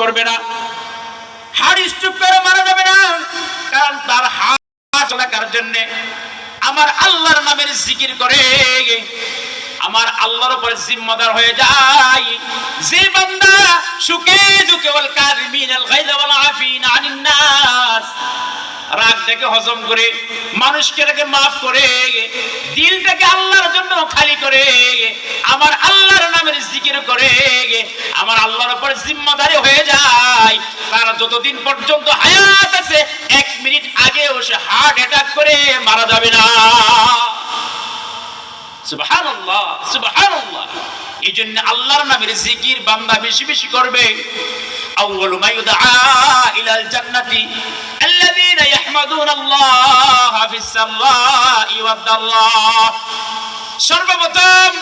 করবে না। হাড় স্ট্রোক করে মারা যাবে না, কারণ তার হাত রাখার জন্য আমার আল্লাহর নামের জিকির করে। আমার আল্লাহর উপরে জিম্মাদার হয়ে যায়। যে বান্দা সুখে দুঃখে, ওয়াল কাযিমিনাল গায়যা, ওয়াল আফিনা আনিন নাস রাগটাকে হজম করে, মানুষকে তাকে মাফ করে, দিলটাকে আল্লাহর জন্য খালি করে, আমার আল্লাহর নামের জিকির করে আমার আল্লাহর উপর জিম্মাদারি হয়ে যায়। তার যতদিন পর্যন্ত হায়াত আছে, এক মিনিট আগেও সে হার্ট অ্যাটাক করে মারা যাবে না। সুবহানাল্লাহ সুবহানাল্লাহ। এই জন্য আল্লাহর নামের জিকির বান্দা বেশি বেশি করবে। মা ইলাল আল্লাযীনা আল্লাহ ফিস সামাই ওয়াদ দাল্লাহ সর্বপ্রথম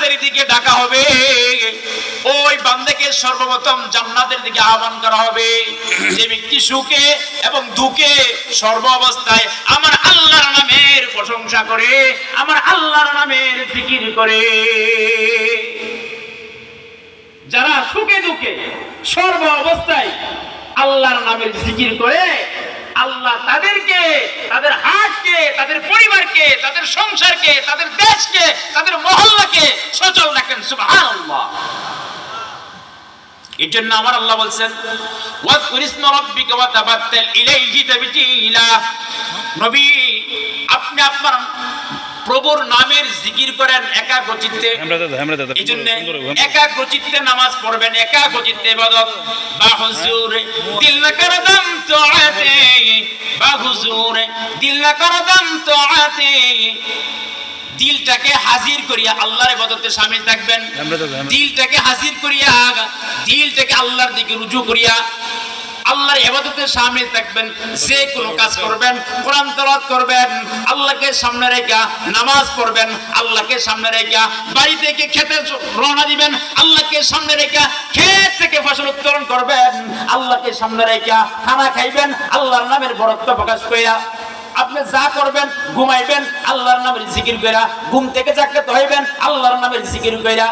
জান্নাতের দিকে ডাকা হবে। ওই বান্দাকে সর্বপ্রথম জান্নাতের দিকে আহ্বান করা হবে। যে ব্যক্তি সুখে এবং দুঃখে সর্ব অবস্থায় আমার আল্লাহর নামের প্রশংসা করে, আমার আল্লাহর নামের ফিকির করে। যারা সুখে দুঃখে সর্ব অবস্থায় আল্লাহর নামের জিকির করে আল্লাহ তাদেরকে, তাদের হাটকে তাদের পরিবারকে, তাদের সংসারকে, তাদের দেশকে, তাদের মহল্লাকে সচল রাখেন, সুবহানাল্লাহ। এই জন্য আমার আল্লাহ বলছেন নবী, আপনি আপনার প্রভুর নামের জিকির করেন একাগ্রচিত্তে। আমরা দাদা এই জন্য একাগ্রচিত্তে নামাজ পড়বেন একাগ্রচিত্তে ইবাদত। বা হুজুর দিল না কর দম তোআতে বা হুজুর দিল না কর দম তোআতে দিলটাকে হাজির করিয়া আল্লাহর ইবাদতে শামিল থাকবেন। দিলটাকে হাজির করিয়া দিলটাকে আল্লাহর দিকে রুজু করিয়া আল্লাহর ইবাদতে শামিল থাকবেন, যে কোনো কাজ করবেন, কোরআন তেলাওয়াত করবেন, আল্লাহকে সামনে রেখে নামাজ পড়বেন, আল্লাহকে সামনে রেখে বাড়ি থেকে খেতে রওনা দিবেন, আল্লাহকে সামনে রেখে ক্ষেত থেকে ফসল উত্তোলন করবেন, আল্লাহকে সামনে রেখে খানা খাইবেন, আল্লাহর নামের বরত্ব প্রকাশ কইরা আপনি যা করবেন, ঘুমাইবেন, আল্লাহর নামের জিকির কইরা ঘুম থেকে জাগ্রত হইবেন, আল্লাহর নামের জিকির কইরা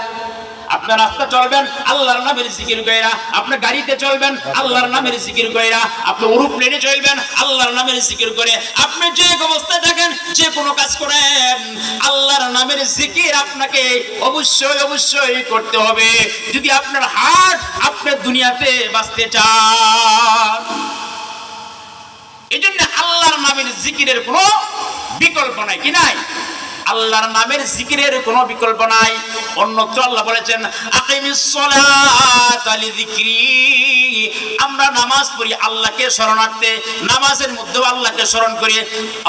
আপনার রাস্তা চলবেন, আল্লাহর নামের জিকির কইরা। আপনি গাড়িতে চলবেন, আল্লাহর নামের জিকির কইরা। আপনি প্লেনে চলবেন, আল্লাহর নামের জিকির করে। আপনি যে অবস্থায় থাকেন, যে কোনো কাজ করেন, আল্লাহর নামের জিকির আপনাকে অবশ্যই অবশ্যই করতে হবে। যদি আপনার হার্ট আপনার দুনিয়াতে বাঁচতে চান এই জন্য আল্লাহর নামের জিকিরের কোনো বিকল্প নাই, কি নাই? আল্লাহর নামের জিকিরের কোনো বিকল্প নাই। অন্যত্র আল্লাহ বলেছেন আমরা নামাজ পড়ি আল্লাহকে শরণার্থে, নামাজের মধ্যে আল্লাহকে স্মরণ করি।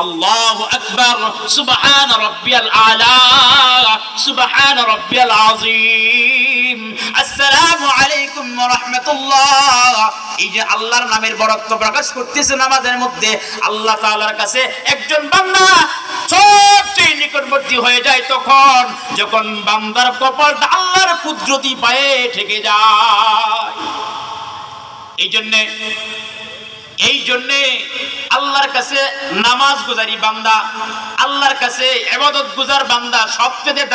আল্লাহ আকবর সুবাহ রব্বিয়াল আলা সুবাহ রব্বিয়াল আযীম। বান্দার কপালটা আল্লাহর কুদরতি পায়ে ঠেকে যায়। এই জন্যে এই জন্যে আল্লাহর কাছে নামাজ গুজারি বান্দা, আল্লাহর কাছে এবাদত গুজার বান্দা সবচেয়ে